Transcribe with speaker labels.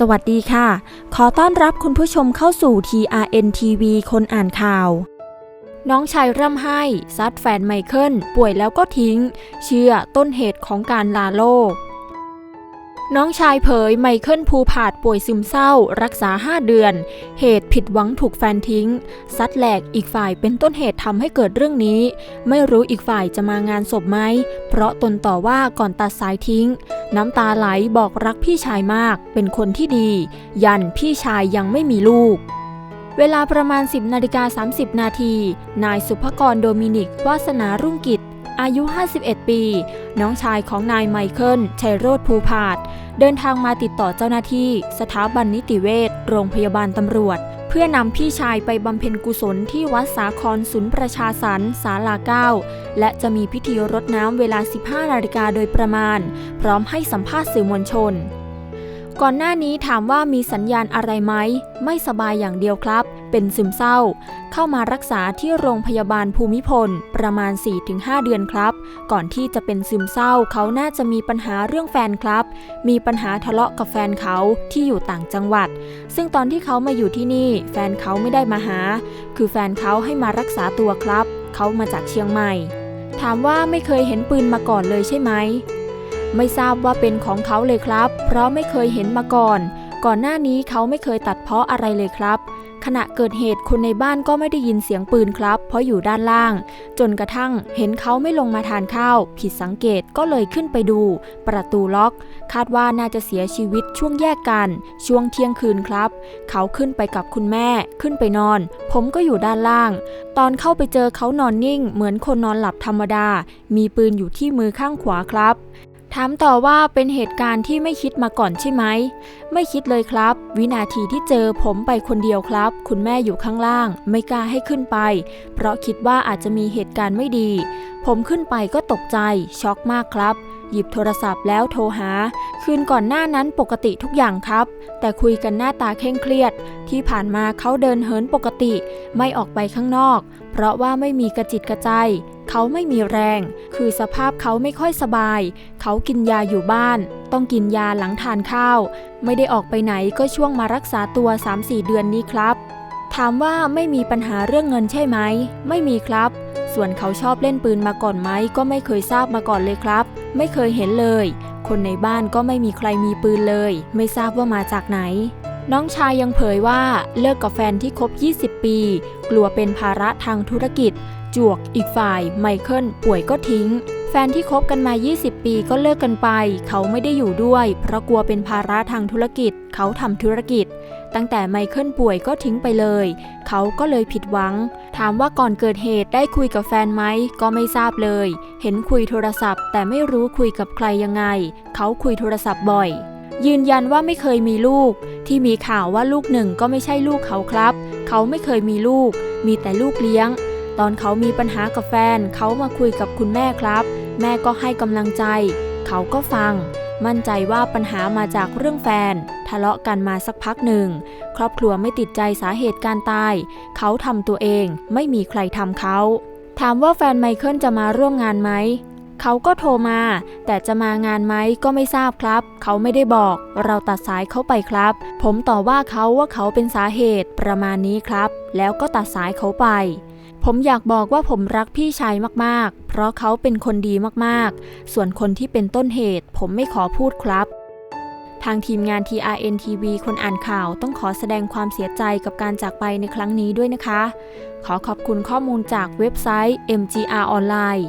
Speaker 1: สวัสดีค่ะ ขอต้อนรับคุณผู้ชมเข้าสู่ TRN TV คนอ่านข่าว น้องชายร่ำไห้ ซัดแฟนไมเคิล ป่วยแล้วก็ทิ้ง เชื่อต้นเหตุของการลาโลก น้องชายเผยไมเคิลภูผาดป่วยซึมเศร้า รักษา 5 เดือน เหตุผิดหวังถูกแฟนทิ้ง ซัดแหลกอีกฝ่ายเป็นต้นเหตุทำให้เกิดเรื่องนี้ ไม่รู้อีกฝ่ายจะมางานศพไหม เพราะตนต่อว่าก่อนตัดสายทิ้ง น้ำตาไหลบอกรักพี่ชายมาก เป็นคนที่ดี ยันพี่ชายยังไม่มีลูก เวลาประมาณ 10นาฬิกา30 นาที นายสุภกรโดมินิกวาสนารุ่งกิจ อายุ 51 ปี น้องชายของนายไมเคิล ชัยโรธภูพาดเดินทางมาติดต่อเจ้าหน้าที่ สถาบันนิติเวชโรงพยาบาลตำรวจเพื่อนำพี่ชายไปบำเพ็ญกุศลที่วัดสาครศูนย์ประชาสรรค์ศาลาเก้าและจะมีพิธีรดน้ำเวลา 15 นาฬิกาโดยประมาณ พร้อมให้สัมภาษณ์สื่อมวลชน ก่อนหน้านี้ถามว่ามีสัญญาณอะไรไหม ไม่สบายอย่างเดียวครับ เป็นซึมเศร้า เข้ามารักษาที่โรงพยาบาลภูมิพล ประมาณ 4-5 เดือนครับ ก่อนที่จะเป็นซึมเศร้าเขาน่าจะมีปัญหาเรื่องแฟนครับ มีปัญหาทะเลาะกับแฟนเขาที่อยู่ต่างจังหวัด ซึ่งตอนที่เขามาอยู่ที่นี่ แฟนเขาไม่ได้มาหา คือแฟนเขาให้มารักษาตัวครับ เขามาจากเชียงใหม่ ถามว่าไม่เคยเห็นปืนมาก่อนเลยใช่ไหมไม่ทราบว่าเป็นของเขาเลยครับ เพราะไม่เคยเห็นมาก่อน ก่อนหน้านี้เขาไม่เคยตัดเพาะอะไรเลยครับ ขณะเกิดเหตุคนในบ้านก็ไม่ได้ยินเสียงปืนครับ เพราะอยู่ด้านล่าง จนกระทั่งเห็นเขาไม่ลงมาทานข้าว ผิดสังเกตก็เลยขึ้นไปดู ประตูล็อก คาดว่าน่าจะเสียชีวิตช่วงแยกกัน ช่วงเที่ยงคืนครับ เขาขึ้นไปกับคุณแม่ขึ้นไปนอน ผมก็อยู่ด้านล่าง ตอนเข้าไปเจอเขานอนนิ่ง เหมือนคนนอนหลับธรรมดา มีปืนอยู่ที่มือข้างขวาครับ ถามต่อว่าเป็นเหตุการณ์ที่ไม่คิดมาก่อนใช่ไหม ไม่คิดเลยครับ วินาทีที่เจอผมไปคนเดียวครับ คุณแม่อยู่ข้างล่าง ไม่กล้าให้ขึ้นไป เพราะคิดว่าอาจจะมีเหตุการณ์ไม่ดี ผมขึ้นไปก็ตกใจ ช็อกมากครับ หยิบโทรศัพท์แล้วโทรหา คืนก่อนหน้านั้นปกติทุกอย่างครับ แต่คุยกันหน้าตาเคร่งเครียด ที่ผ่านมาเขาเดินเหินปกติ ไม่ออกไปข้างนอก เพราะว่าไม่มีกระจิตกระใจ เขาไม่มีแรง คือสภาพเขาไม่ค่อยสบาย เขากินยาอยู่บ้าน ต้องกินยาหลังทานข้าว ไม่ได้ออกไปไหนก็ช่วงมารักษาตัว 3-4 เดือนนี้ครับ ถามว่าไม่มีปัญหาเรื่องเงินใช่ไหม ไม่มีครับ ส่วนเขาชอบเล่นปืนมาก่อนไหม ก็ไม่เคยทราบมาก่อนเลยครับ ไม่เคยเห็นเลย คนในบ้านก็ไม่มีใครมีปืนเลย ไม่ทราบว่ามาจากไหน น้องชายยังเผยว่าเลิกกับแฟนที่คบ 20 ปี กลัวเป็นภาระทางธุรกิจ จวกอีกฝ่ายไมเคิลป่วยก็ทิ้ง แฟนที่คบกันมา 20 ปีก็เลิกกันไป เขาไม่ได้อยู่ด้วย เพราะกลัวเป็นภาระทางธุรกิจ เขาทำธุรกิจ ตั้งแต่ไมเคิลป่วยก็ทิ้งไปเลย เขาก็เลยผิดหวัง ถามว่าก่อนเกิดเหตุได้คุยกับแฟนไหมก็ไม่ทราบเลย เห็นคุยโทรศัพท์ แต่ไม่รู้คุยกับใครยังไง เขาคุยโทรศัพท์บ่อยยืนยันว่าไม่เคยมีลูก ที่มีข่าวว่าลูกหนึ่งก็ไม่ใช่ลูกเขาครับ เขาไม่เคยมีลูก มีแต่ลูกเลี้ยง ตอนเขามีปัญหากับแฟน เขามาคุยกับคุณแม่ครับ แม่ก็ให้กำลังใจ เขาก็ฟัง มั่นใจว่าปัญหามาจากเรื่องแฟน ทะเลาะกันมาสักพักหนึ่ง ครอบครัวไม่ติดใจสาเหตุการตาย เขาทำตัวเอง ไม่มีใครทำเขา ถามว่าแฟนไมเคิลจะมาร่วมงานไหม เขาก็โทรมา แต่จะมางานไหมก็ไม่ทราบครับ เขาไม่ได้บอก เราตัดสายเขาไปครับ ผมต่อว่าเขาว่าเขาเป็นสาเหตุประมาณนี้ครับ แล้วก็ตัดสายเขาไป ผมอยากบอกว่าผมรักพี่ชายมากๆ เพราะเขาเป็นคนดีมากๆ ส่วนคนที่เป็นต้นเหตุ ผมไม่ขอพูดครับทางทีมงาน TRN TV คนอ่านข่าวต้องขอแสดงความเสียใจกับการจากไปในครั้งนี้ด้วยนะคะ ขอขอบคุณข้อมูลจากเว็บไซต์ MGR ออนไลน์